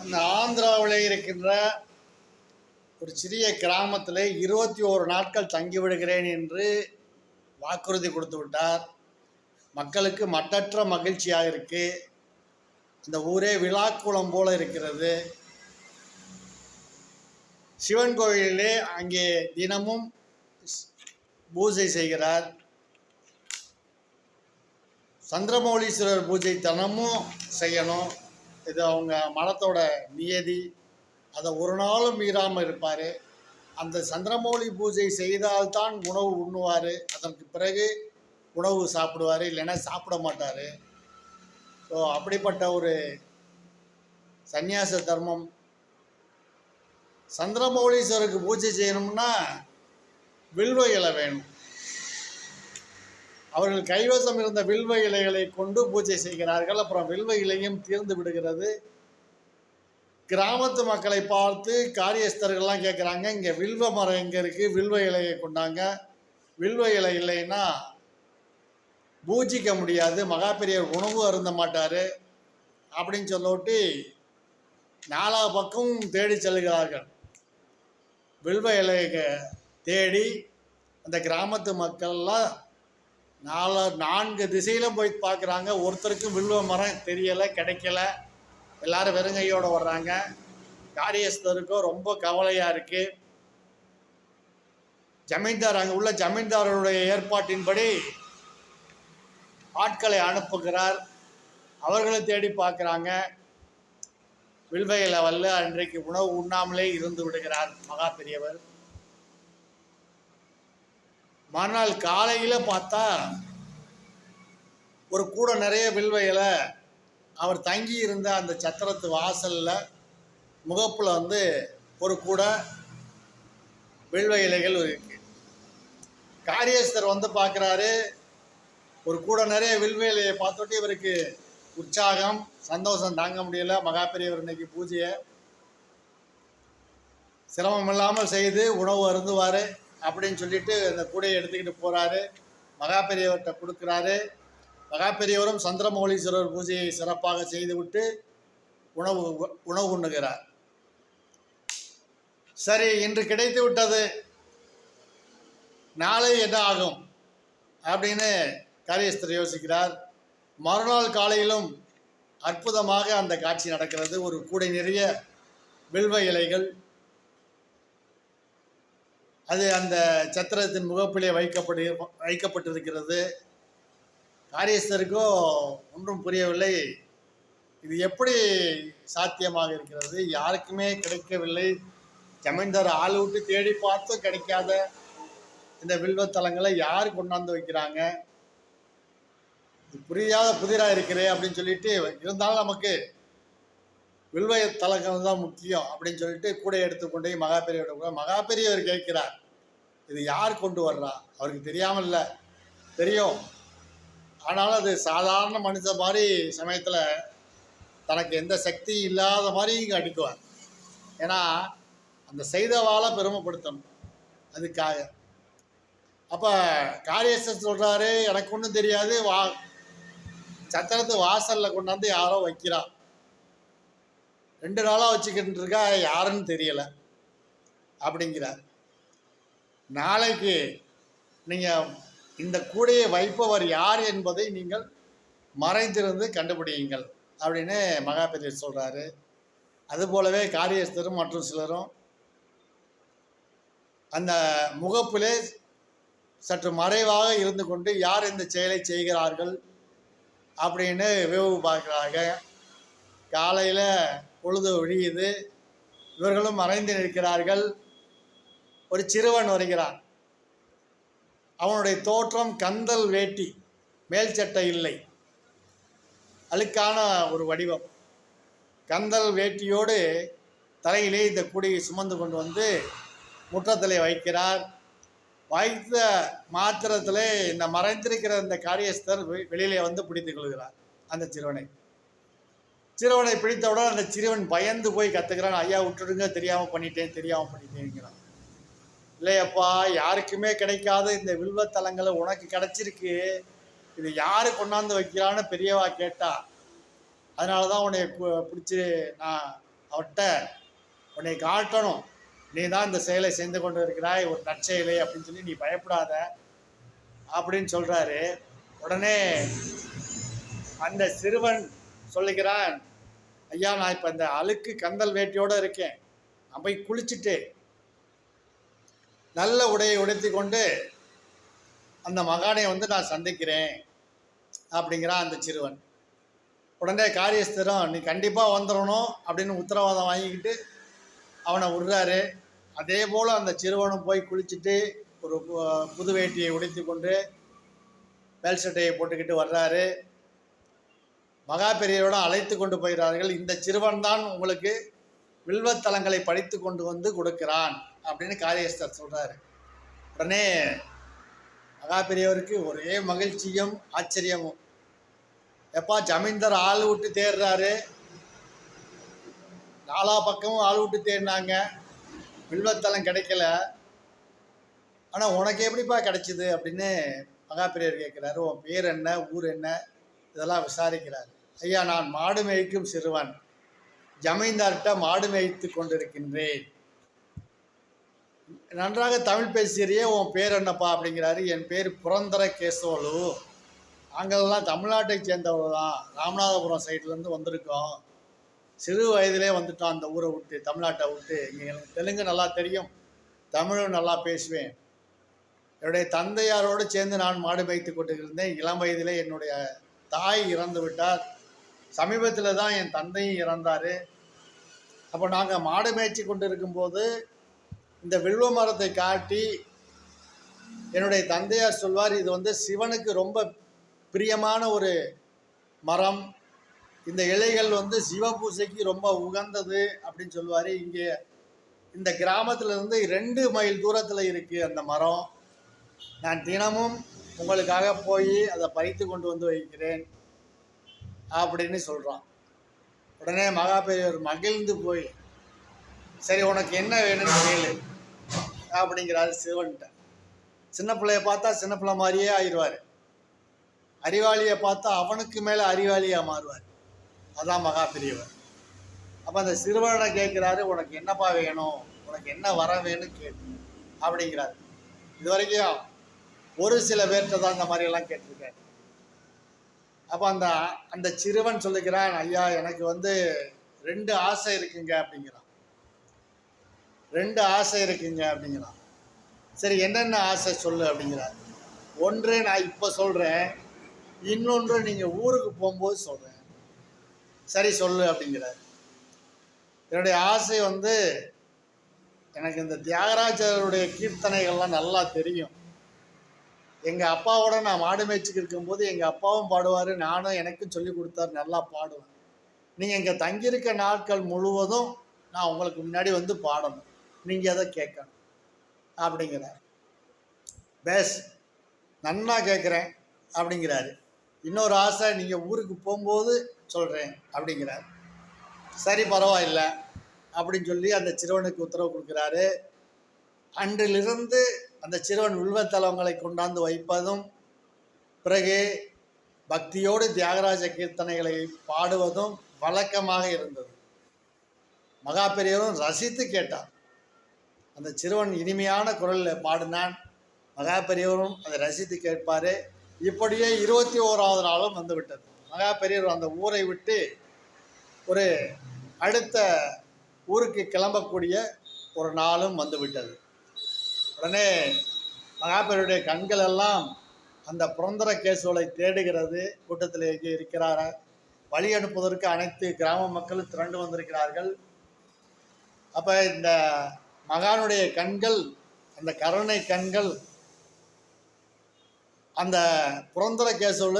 அந்த ஆந்திராவில் இருக்கின்ற ஒரு சிறிய கிராமத்தில் இருபத்தி ஓரு நாட்கள் தங்கி விடுகிறேன் என்று வாக்குறுதி கொடுத்து விட்டார். மக்களுக்கு மட்டற்ற மகிழ்ச்சியாக இருக்கு. இந்த ஊரே விழாக்குளம் போல இருக்கிறது. சிவன் கோயிலிலே அங்கே தினமும் பூஜை செய்கிறார். சந்திரமௌலீஸ்வரர் பூஜை தினமும் செய்யணும். இது அவங்க மனத்தோட நியதி அதை ஒரு நாளும் மீறாமல் இருப்பார். அந்த சந்திரமௌலி பூஜை செய்தால்தான் உணவு உண்ணுவார். அதற்கு பிறகு உணவு சாப்பிடுவார் இல்லைன்னா சாப்பிட மாட்டார். ஸோ அப்படிப்பட்ட ஒரு சந்நியாச தர்மம். சந்திரமௌலீஸ்வருக்கு பூஜை செய்யணும்னா வில்வ இலை வேணும். அவர்கள் கைவசம் இருந்த வில்வ இலைகளை கொண்டு பூஜை செய்கிறார்கள். அப்புறம் வில்வ இலையும் தீர்ந்து விடுகிறது. கிராமத்து மக்களை பார்த்து காரியஸ்தர்கள்லாம் கேட்குறாங்க இங்கே வில்வ மரம் எங்கே இருக்குது வில்வ இலையை கொண்டாங்க. வில்வ இலை இல்லைன்னா பூஜிக்க முடியாது. மகாபெரியர் உணவு அருந்த மாட்டார். அப்படின்னு சொல்லிவிட்டு நாலா பக்கம் தேடி செல்கிறார்கள். வில்வ இலையை தேடி அந்த கிராமத்து மக்கள்லாம் நாலு நான்கு திசையில் போய் பார்க்குறாங்க. ஒருத்தருக்கும் வில்வ மரம் தெரியலை கிடைக்கல. எல்லாரும் வெறுங்கையோடு வர்றாங்க. காரியஸ்தருக்கும் ரொம்ப கவலையாக இருக்குது ஜமீன்தார் அங்கே உள்ள ஜமீன்தாரருடைய ஏற்பாட்டின்படி ஆட்களை அனுப்புகிறார். அவர்களை தேடி பார்க்குறாங்க. வில்வையில் லெவலில் அன்றைக்கு உணவு உண்ணாமலே இருந்து விடுகிறார் மகா பெரியவர். மறுநாள் காலையில் பார்த்தா ஒரு கூட நிறைய வில்வ இலை அவர் தங்கி இருந்த அந்த சத்திரத்து வாசலில் முகப்பில் வந்து ஒரு கூட வில்வ இலைகள் இருக்கு. காரியஸ்தர் வந்து பார்க்குறாரு. ஒரு கூட நிறைய வில்வ இலையை பார்த்துட்டு இவருக்கு உற்சாகம் சந்தோஷம் தாங்க முடியல. மகா பெரியவர் இன்னைக்கு பூஜையை சிரமம் இல்லாமல் செய்து உணவு அருந்துவார். அப்படின்னு சொல்லிட்டு அந்த கூடையை எடுத்துக்கிட்டு போகிறாரு மகா பெரியவர்கிட்ட கொடுக்குறாரு. மகா பெரியவரும் சந்திரமௌலீஸ்வரர் பூஜையை சிறப்பாக செய்துவிட்டு உணவு உணவு உண்ணுகிறார். சரி இன்று கிடைத்து விட்டது. நாளை என்ன ஆகும்? அப்படின்னு காரியஸ்தர் யோசிக்கிறார். மறுநாள் காலையிலும் அற்புதமாக அந்த காட்சி நடக்கிறது. ஒரு கூடை நிறைய வில்வ இலைகள் அது அந்த சத்திரத்தின் முகப்பிலே வைக்கப்பட்டு வைக்கப்பட்டிருக்கிறது. காரியஸ்தருக்கோ ஒன்றும் புரியவில்லை. இது எப்படி சாத்தியமாக இருக்கிறது? யாருக்குமே கிடைக்கவில்லை. ஜமீன்தார் ஆள் விட்டு தேடி பார்த்தும் கிடைக்காத இந்த வில்வத்தலங்களை யார் கொண்டாந்து வைக்கிறாங்க? இது புரியாத புதிராக இருக்கிறே அப்படின்னு சொல்லிட்டு இருந்தாலும் நமக்கு வில்வ தலங்கள் தான் முக்கியம் அப்படின்னு சொல்லிட்டு கூட எடுத்துக்கொண்டே போய் கூட மகா பெரியவர் கேட்கிறார். இது யார் கொண்டு வர்றா? அவருக்கு தெரியாமல் இல்லை தெரியும். ஆனாலும் அது சாதாரண மனுஷன் மாதிரி சமயத்தில் தனக்கு எந்த சக்தியும் இல்லாத மாதிரி இங்கே அடிக்குவார். ஏன்னா அந்த செய்தவாளை பெருமைப்படுத்தணும். அதுக்காக. அப்போ காரியஸ்தர் சொல்கிறாரு எனக்கு ஒன்றும் தெரியாது. வா சத்திரத்து வாசலில் கொண்டாந்து யாரோ வைக்கிறா. ரெண்டு நாளாக வச்சுக்கிட்டு இருக்கா யாருன்னு தெரியலை. அப்படிங்கிறார். நாளைக்கு நீங்கள் இந்த கூடையை வைப்பவர் யார் என்பதை நீங்கள் மறைந்திருந்து கண்டுபிடியுங்கள் அப்படின்னு மகாபெரியர் சொல்கிறாரு அதுபோலவே காரியஸ்தரும் மற்றும் சிலரும் அந்த முகப்பிலே சற்று மறைவாக இருந்து கொண்டு யார் இந்த செயலை செய்கிறார்கள் அப்படின்னு வேவு பார்க்குறாங்க. காலையில் பொழுது ஒழியுது. இவர்களும் மறைந்து நிற்கிறார்கள். ஒரு சிறுவன் வருகிறான். அவனுடைய தோற்றம் கந்தல் வேட்டி மேல் சட்டை இல்லை. அழுக்கான ஒரு வடிவம். கந்தல் வேட்டியோடு தலையிலே இந்த குடியை சுமந்து கொண்டு வந்து முற்றத்திலே வைக்கிறார். வைத்த மாத்திரத்திலே இந்த மறைந்திருக்கிற இந்த காரியஸ்தர் வெ- வெளியிலே வந்து பிடித்துக் கொள்கிறார் அந்த சிறுவனை. சிறுவனை பிடித்தவுடன் அந்த சிறுவன் பயந்து போய் கத்துக்கிறான் ஐயா விட்டுடுங்க தெரியாமல் பண்ணிட்டேன் தெரியாமல் பண்ணிட்டேங்கிறான் இல்லையப்பா யாருக்குமே கிடைக்காத இந்த வில்வத்தலங்களை உனக்கு கிடைச்சிருக்கு. இது யாரு கொண்டாந்து வைக்கிறான்னு பெரியவா கேட்டா அதனால தான் உன்னை பிடிச்சி நான் அவர்கிட்ட உன்னை காட்டணும். நீ தான் இந்த செயலை செய்து கொண்டு இருக்கிறாய். ஒரு நற்செயலை அப்படின்னு சொல்லி நீ பயப்படாத அப்படின்னு சொல்கிறாரு உடனே அந்த சிறுவன் சொல்லுகிறான் ஐயா நான் இப்போ இந்த அழுக்கு கந்தல் வேட்டியோடு இருக்கேன். நான் போய் குளிச்சுட்டு நல்ல உடையை உடுத்தி கொண்டு அந்த மகானை வந்து நான் சந்திக்கிறேன் அப்படிங்கிறான் அந்த சிறுவன். உடனே காரியஸ்தரம் நீ கண்டிப்பாக வந்துடணும் அப்படின்னு உத்தரவாதம் வாங்கிக்கிட்டு அவனை விடுறாரு. அதே போல் அந்த சிறுவனும் போய் குளிச்சுட்டு ஒரு பு- புது வேட்டியை உடைத்து கொண்டு மேல் சட்டையை போட்டுக்கிட்டு வர்றாரு. மகா பெரியரோட அழைத்து கொண்டு போகிறார்கள் இந்த சிறுவன் தான் உங்களுக்கு வில்வத்தலங்களை படித்து கொண்டு வந்து கொடுக்கிறான். அப்படின்னு காளியஸ்தர் சொல்கிறாரு உடனே மகா பெரியவருக்கு ஒரே மகிழ்ச்சியும் ஆச்சரியமும். எப்பா ஜமீன்தார் ஆள் விட்டு தேடுறாரு நாலா பக்கமும் ஆள் விட்டு தேடினாங்க வில்வத்தலம் கிடைக்கல. ஆனால் உனக்கு எப்படிப்பா கிடைச்சிது? அப்படின்னு மகாபிரியர் கேட்குறாரு. உன் பேர் என்ன? ஊர் என்ன? இதெல்லாம் விசாரிக்கிறார். ஐயா நான் மாடு மேய்க்கும் சிறுவன். ஜமீன்தார்கிட்ட மாடு மேய்த்து கொண்டிருக்கின்றேன். நன்றாக தமிழ் பேசுகிறியே உன் பேர் என்னப்பா அப்படிங்கிறாரு. என் பேர் புரந்தர கேசவலு. நாங்கள்லாம் தமிழ்நாட்டை சேர்ந்தவர்கள் தான் ராமநாதபுரம் சைட்லேருந்து வந்திருக்கோம். சிறு வயதிலே வந்துட்டோம் அந்த ஊரை விட்டு தமிழ்நாட்டை விட்டு. இங்கே எனக்கு தெலுங்கு நல்லா தெரியும். தமிழும் நல்லா பேசுவேன். என்னுடைய தந்தையாரோடு சேர்ந்து நான் மாடு வைத்து கொண்டிருந்தேன். இளம் வயதிலே என்னுடைய தாய் இறந்து விட்டார். சமீபத்தில் தான் என் தந்தையும் இறந்தார். அப்போ நாங்கள் மாடு மேய்ச்சி கொண்டு இருக்கும்போது இந்த வில்வ மரத்தை காட்டி என்னுடைய தந்தையார் சொல்வார் இது வந்து சிவனுக்கு ரொம்ப பிரியமான ஒரு மரம். இந்த இலைகள் வந்து சிவ பூஜைக்கு ரொம்ப உகந்தது அப்படின்னு சொல்லுவார் இங்கே இந்த கிராமத்துல இருந்து ரெண்டு மைல் தூரத்தில் இருக்குது அந்த மரம். நான் தினமும் உங்களுக்காக போய் அதை பறித்து கொண்டு வந்து வைக்கிறேன் அப்படின்னு சொல்கிறான் உடனே மகாபெரியவர் மகிழ்ந்து போய் சரி உனக்கு என்ன வேணும்னு கேளு. அப்படிங்கிறாரு சிவன்கிட்ட. சின்ன பிள்ளைய பார்த்தா சின்ன பிள்ளை மாதிரியே ஆயிடுவார். அறிவாளியை பார்த்தா அவனுக்கு மேலே அறிவாளியாக மாறுவார். அதான் மகா பெரியவர். அப்போ அந்த சிறுவனை கேட்குறாரு உனக்கு என்னப்பா வேணும்? உனக்கு என்ன வர வேணும் கேட்டு அப்படிங்கிறாரு. இது வரைக்கும் ஒரு சில பேர்கிட்ட தான் இந்த மாதிரியெல்லாம் கேட்டிருக்காரு. அப்போ அந்த அந்த சிறுவன் சொல்லுகிறான் ஐயா எனக்கு வந்து ரெண்டு ஆசை இருக்குங்க அப்படிங்கிறான். ரெண்டு ஆசை இருக்குங்க அப்படிங்கிறான். சரி என்னென்ன ஆசை சொல்லு அப்படிங்கிறார் ஒன்று நான் இப்போ சொல்கிறேன் இன்னொன்று நீங்கள் ஊருக்கு போகும்போது சொல்கிறேன் சரி சொல்லு அப்படிங்கிறார். என்னுடைய ஆசை வந்து எனக்கு இந்த தியாகராஜருடைய கீர்த்தனைகள்லாம் நல்லா தெரியும். எங்கள் அப்பாவோட நான் மாடு மேய்ச்சிக்கு இருக்கும்போது எங்கள் அப்பாவும் பாடுவார் நானும் எனக்கும் சொல்லி கொடுத்தாரு நல்லா பாடுவேன். நீங்கள் இங்கே தங்கியிருக்க நாட்கள் முழுவதும் நான் உங்களுக்கு முன்னாடி வந்து பாடணும். நீங்கள் அதை கேட்கணும். அப்படிங்கிறார். பேஸ் நன்னா கேட்குறேன் அப்படிங்கிறாரு. இன்னொரு ஆசை நீங்கள் ஊருக்கு போகும்போது சொல்கிறேன் அப்படிங்கிறார். சரி பரவாயில்ல அப்படின்னு சொல்லி அந்த சிறுவனுக்கு உத்தரவு கொடுக்குறாரு. அன்றிலிருந்து அந்த சிறுவன் உள்வத்தலவங்களை கொண்டாந்து வைப்பதும் பிறகு பக்தியோடு தியாகராஜ கீர்த்தனைகளை பாடுவதும் வழக்கமாக இருந்தது. மகா பெரியவரும் ரசித்து கேட்டார். அந்த சிறுவன் இனிமையான குரலில் பாடினான். மகா பெரியவரும் அதை ரசித்து கேட்பார். இப்படியே இருபத்தி ஓராவது நாளும் வந்து விட்டது. மகா பெரியவர் அந்த ஊரை விட்டு ஒரு அடுத்த ஊருக்கு கிளம்பக்கூடிய ஒரு நாளும் வந்து விட்டது. உடனே மகாபெரியருடைய கண்கள் எல்லாம் அந்த புரந்தர கேசுவலை தேடுகிறது. கூட்டத்தில் எங்கே இருக்கிறாரா? வழி அனுப்புவதற்கு அனைத்து கிராம மக்களும் திரண்டு வந்திருக்கிறார்கள். அப்போ இந்த மகானுடைய கண்கள் அந்த கருணை கண்கள் அந்த புரந்தர கேசவில்